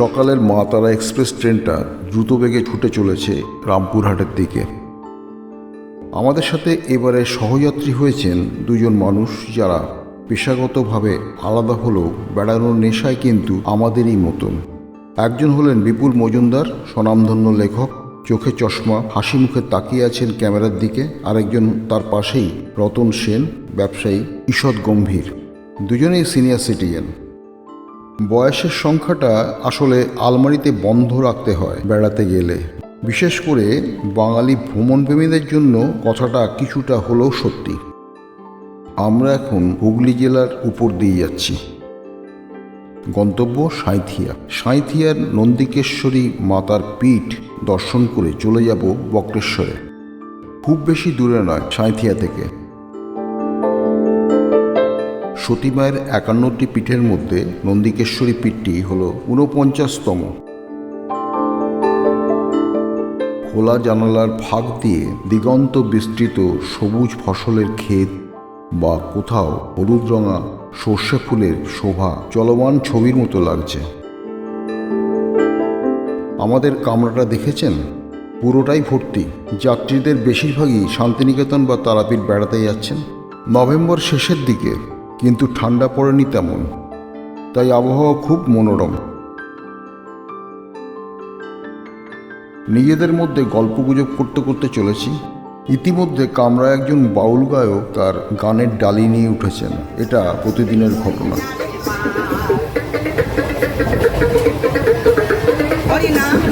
সকালের মা তারা এক্সপ্রেস ট্রেনটা দ্রুত বেগে ছুটে চলেছে রামপুরহাটের দিকে। আমাদের সাথে এবারে সহযাত্রী হয়েছেন দুজন মানুষ যারা পেশাগতভাবে আলাদা হলেও বেড়ানোর নেশায় কিন্তু আমাদেরই মতন। একজন হলেন বিপুল মজুমদার, স্বনামধন্য লেখক, চোখে চশমা, হাসি মুখে তাকিয়ে আছেন ক্যামেরার দিকে, আরেকজন তার পাশেই রতন সেন, ব্যবসায়ী ঈষৎ গম্ভীর। দুজনেই সিনিয়র সিটিজেন বয়সের সংখ্যাটা আসলে আলমারিতে বন্ধ রাখতে হয় বেড়াতে গেলে। বিশেষ করে বাঙালি ভ্রমণপ্রেমীদের জন্য কথাটা কিছুটা হলেও সত্যি। আমরা এখন হুগলি জেলার উপর দিয়ে যাচ্ছি। গন্তব্য সাঁইথিয়া। সাঁইথিয়ার নন্দিকেশ্বরী মাতার পীঠ দর্শন করে চলে যাব বক্রেশ্বরে। খুব বেশি দূরে নয় সাঁইথিয়া থেকে। সতীমায়ের একান্নটি পীঠের মধ্যে নন্দিকেশ্বরী পীঠটি হল ঊনপঞ্চাশতম। খোলা জানালার ফাঁক দিয়ে দিগন্ত বিস্তৃত সবুজ ফসলের ক্ষেত বা কোথাও হলুদ রঙা সর্ষে ফুলের শোভা চলমান ছবির মতো লাগছে। আমাদের কামরাটা দেখেছেন? পুরোটাই ভর্তি। যাত্রীদের বেশিরভাগই শান্তিনিকেতন বা তারাপীঠ বেড়াতে যাচ্ছেন। নভেম্বর শেষের দিকে কিন্তু ঠান্ডা পড়েনি তেমন। তাই আবহাওয়া খুব মনোরম। নিজেদের মধ্যে গল্পগুজব করতে করতে চলেছি। ইতিমধ্যে কামরা একজন বাউল গায়ক তার গানের ডালি নিয়ে উঠেছেন। এটা প্রতিদিনের ঘটনা। হরি নাম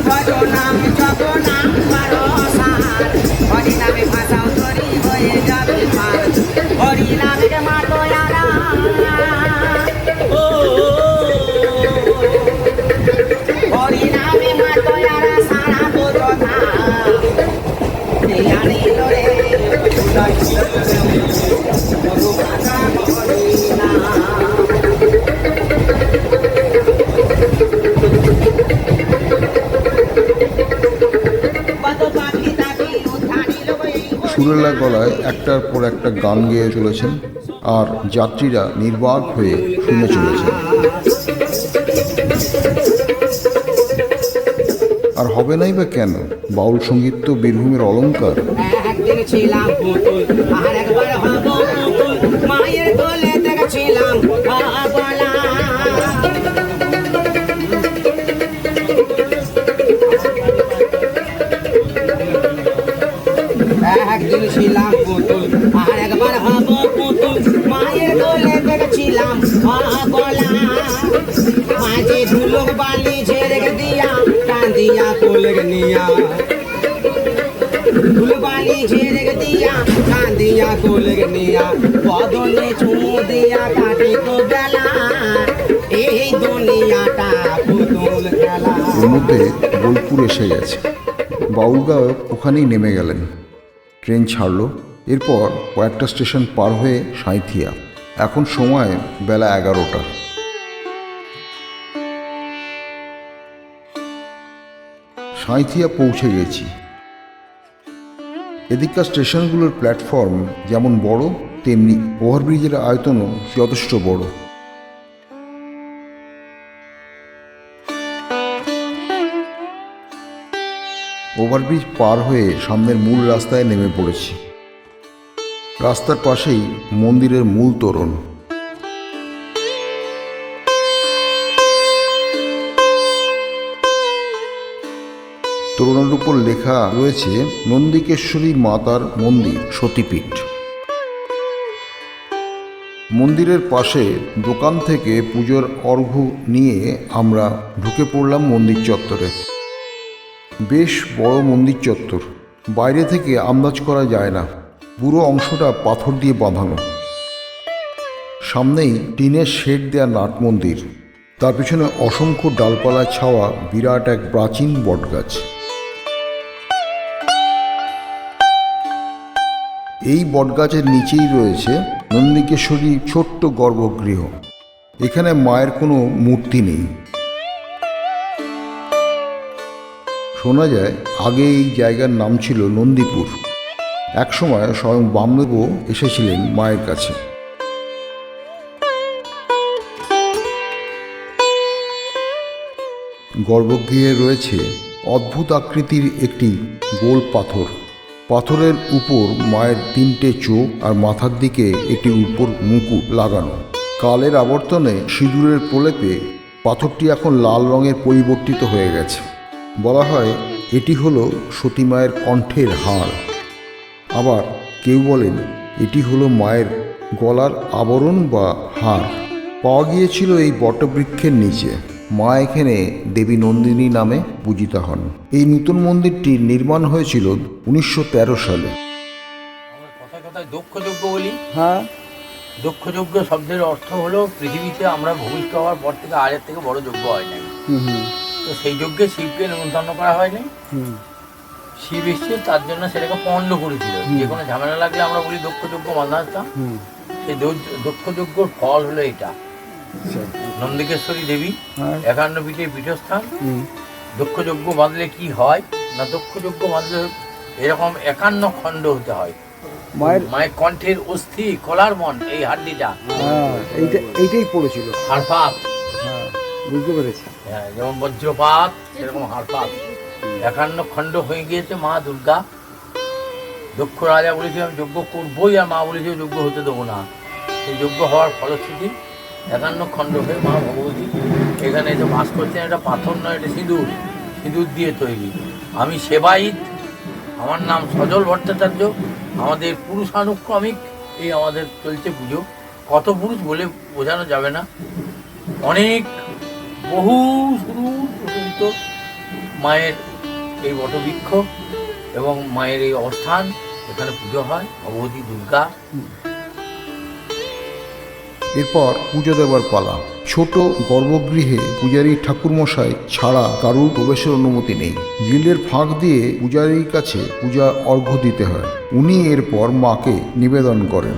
সুরেলা গলায় একটার পর একটা গান গেয়ে চলেছেন আর যাত্রীরা নির্বাক হয়ে শুনে চলেছেন। আর হবে নাই বা কেন? বাউল সংগীত তো বীরভূমের অলঙ্কার পুতুল। আর একবার হব পুতুল। মায়ের কোলে দেখছিলাম মাঝে ধুলোক বালি ঝেড়ে দিয়া কান্দিয়া কোলে নিয়া। দিয়া বোলপুর এসে গেছে বাউল গায়ক ওখানেই নেমে গেলেন। ট্রেন ছাড়লো। এরপর কয়েকটা স্টেশন পার হয়ে সাঁইথিয়া। এখন সময় বেলা এগারোটা। সাঁইথিয়া পৌঁছে গেছি। এদিককার স্টেশনগুলোর প্ল্যাটফর্ম যেমন বড়, তেমনি ওভারব্রিজের আয়তনও যথেষ্ট বড়। ওভারব্রিজ পার হয়ে সামনের মূল রাস্তায় নেমে পড়েছি। রাস্তার পাশেই মন্দিরের মূল তোরণ। তোরণের উপর লেখা রয়েছে, নন্দিকেশ্বরী মাতার মন্দির, সতীপীঠ। মন্দিরের পাশে দোকান থেকে পুজোর অর্ঘ্য নিয়ে আমরা ঢুকে পড়লাম মন্দির চত্বরে। বেশ বড় মন্দির চত্বর। বাইরে থেকে আন্দাজ করা যায় না। পুরো অংশটা পাথর দিয়ে বাঁধানো। সামনেই টিনের শেড দেয়া নাট মন্দির। তার পিছনে অসংখ্য ডালপালা ছাওয়া বিরাট এক প্রাচীন বটগাছ। এই বটগাছের নিচেই রয়েছে নন্দিকেশ্বরী ছোট্ট গর্ভগৃহ। এখানে মায়ের কোনো মূর্তি নেই। শোনা যায়, আগে এই জায়গার নাম ছিল নন্দীপুর। একসময় স্বয়ং বামদেবও এসেছিলেন মায়ের কাছে। গর্ভগৃহে রয়েছে অদ্ভুত আকৃতির একটি গোল পাথর। পাথরের উপর মায়ের তিনটে চোখ আর মাথার দিকে একটি উপর মুকুট লাগানো। কালের আবর্তনে সিঁদুরের প্রলেপে পাথরটি এখন লাল রঙের পরিবর্তিত হয়ে গেছে। বলা হয় এটি হলো সতী মায়ের কণ্ঠের হাড় আবার কেউ বলেন এটি হলো মায়ের গলার আবরণ বা হার। পাওয়া গিয়েছিল এই বটবৃক্ষের নিচে। মা এখানে দেবী নন্দিনী নামে পূজিতা হন। এই নতুন মন্দিরটি নির্মাণ হয়েছিল উনিশশো তেরো সালে। আমরা কথায় কথায় দক্ষ যজ্ঞ বলি। হ্যাঁ। দক্ষ শব্দের অর্থ হলো পৃথিবীতে আমরা ভূমিষ্ঠ হওয়ার পর থেকে আজের থেকে বড় যজ্ঞ হয় হুম। তো সেই যজ্ঞে শিবকে নিমন্ত্রণ করা হয়নি। শিব এসছে তার জন্য সেটাকে পণ্ড করেছিল। যে কোনো ঝামেলা লাগলে আমরা বলি দক্ষ যজ্ঞ বাঁধাতাম হুম। সেই দক্ষ যজ্ঞর ফল হলো এটা। আচ্ছা। নন্দিকেশ্বরী দেবী হ্যাঁ। একান্ন পীঠের পীঠস্থান। দক্ষ যজ্ঞ বাঁধলে কি হয়? না দক্ষ যজ্ঞ বাঁধলে এরকম একান্ন খণ্ড হতে হয়। মায়ের মায়ের কণ্ঠের অস্থি কলার মন এই হাড্ডিটা। হ্যাঁ এইটাই পড়েছিল। হ্যাঁ বুঝতে পেরেছি। হ্যাঁ, যেমন বজ্রপাত সেরকম হাড়পাত। একান্ন খণ্ড হয়ে গিয়েছে মা দুর্গা। দক্ষ রাজা বলেছে আমি যজ্ঞ করবোই আর মা বলেছে যজ্ঞ হতে দেবো না। সেই যজ্ঞ হওয়ার ফলশ্রুতি একান্ন খণ্ড হয়ে মা ভগবতী এখানে যে বাস করছেন। এটা পাথর নয় এটা সিঁদুর। সিঁদুর দিয়ে তৈরি। আমি সেবাইত আমার নাম সজল ভট্টাচার্য। আমাদের পুরুষানুক্রমিক। এই আমাদের চলছে পুজো। কত পুরুষ বলে বোঝানো যাবে না। অনেক বহু শুরু প্রচলিত মায়ের এই বটবৃক্ষ এবং মায়ের এই অবস্থান, এখানে পুজো হয়, ভগবতী দুর্গা। এরপর পুজো দেবার পালা। ছোট গর্ভগৃহে পূজারী ঠাকুরমশাই ছাড়া কারুর প্রবেশের অনুমতি নেই। গ্রিলের ফাঁক দিয়ে পূজারীর কাছে পূজা অর্ঘ্য দিতে হয়। উনি এরপর মাকে নিবেদন করেন।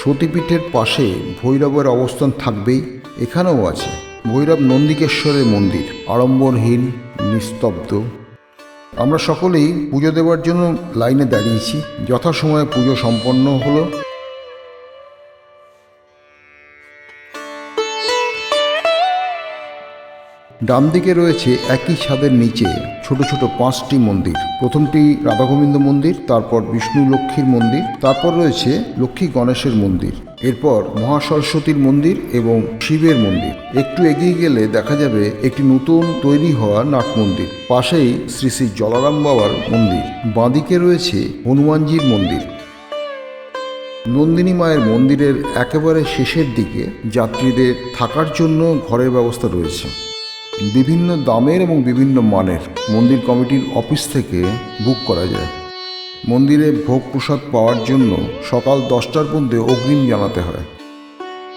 সতীপীঠের পাশে ভৈরবের অবস্থান থাকবেই, এখানেও আছে। ভৈরব নন্দিকেশ্বরের মন্দির, আড়ম্বরহীন, নিস্তব্ধ। আমরা সকলেই পুজো দেওয়ার জন্য লাইনে দাঁড়িয়েছি। যথাসময়ে পুজো সম্পন্ন হলো। ডান দিকে রয়েছে একই ছাদের নিচে ছোট ছোট পাঁচটি মন্দির। প্রথমটি রাধাগোবিন্দ মন্দির, তারপর বিষ্ণু লক্ষ্মীর মন্দির, তারপর রয়েছে লক্ষ্মী গণেশের মন্দির। এরপর মহাসরস্বতীর মন্দির এবং শিবের মন্দির। একটু এগিয়ে গেলে দেখা যাবে একটি নতুন তৈরি হওয়া নাট মন্দির। পাশেই শ্রী শ্রী জলারাম বাবার মন্দির। বাঁদিকে রয়েছে হনুমানজির মন্দির। নন্দিনী মায়ের মন্দিরের একেবারে শেষের দিকে যাত্রীদের থাকার জন্য ঘরের ব্যবস্থা রয়েছে। বিভিন্ন দামের এবং বিভিন্ন মানের মন্দির কমিটির অফিস থেকে বুক করা যায়। মন্দিরে ভোগ প্রসাদ পাওয়ার জন্য সকাল দশটার মধ্যে অগ্রিম জানাতে হয়।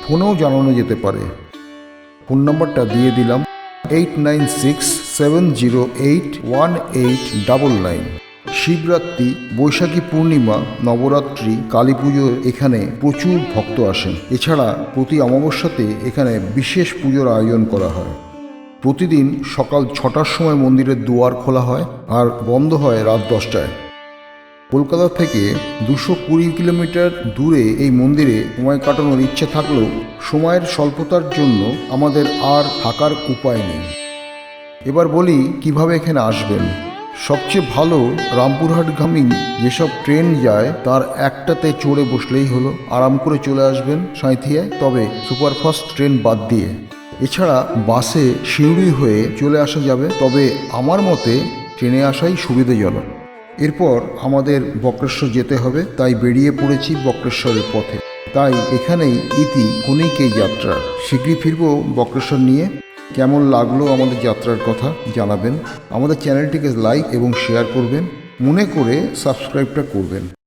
ফোনেও জানানো যেতে পারে। ফোন নাম্বারটা দিয়ে দিলাম eight nine six seven zero eight one eight double nine Shivaratri, Baishakhi Purnima, Navaratri, Kali পুজোর এখানে প্রচুর ভক্ত আসেন। এছাড়া প্রতি অমাবস্যাতে এখানে বিশেষ পুজোর আয়োজন করা হয়। প্রতিদিন সকাল ছটার সময় মন্দিরের দুয়ার খোলা হয় আর বন্ধ হয় রাত দশটায়। কলকাতা থেকে দুশো কুড়ি কিলোমিটার দূরে এই মন্দিরে সময় কাটানোর ইচ্ছে থাকলেও সময়ের স্বল্পতার জন্য আমাদের আর থাকার উপায় নেই। এবার বলি কীভাবে এখানে আসবেন। সবচেয়ে ভালো রামপুরহাটগামী যেসব ট্রেন যায়, তার একটাতে চড়ে বসলেই হলো। আরাম করে চলে আসবেন সাঁইথিয়ায়। তবে সুপারফাস্ট ট্রেন বাদ দিয়ে। এছাড়া বাসে শিউড়ি হয়ে চলে আসা যাবে, তবে আমার মতে ট্রেনে আসাই সুবিধাজনক। এরপর আমাদের বক্রেশ্বর যেতে হবে, তাই বেরিয়ে পড়েছি বক্রেশ্বরের পথে। তাই এখানেই ইতি ক্ষণিক যাত্রা। শীঘ্রই ফিরবো বক্রেশ্বর নিয়ে। কেমন লাগল আমাদের যাত্রার কথা জানাবেন। আমাদের চ্যানেলটিকে লাইক এবং শেয়ার করবেন। মনে করে সাবস্ক্রাইবটা করবেন।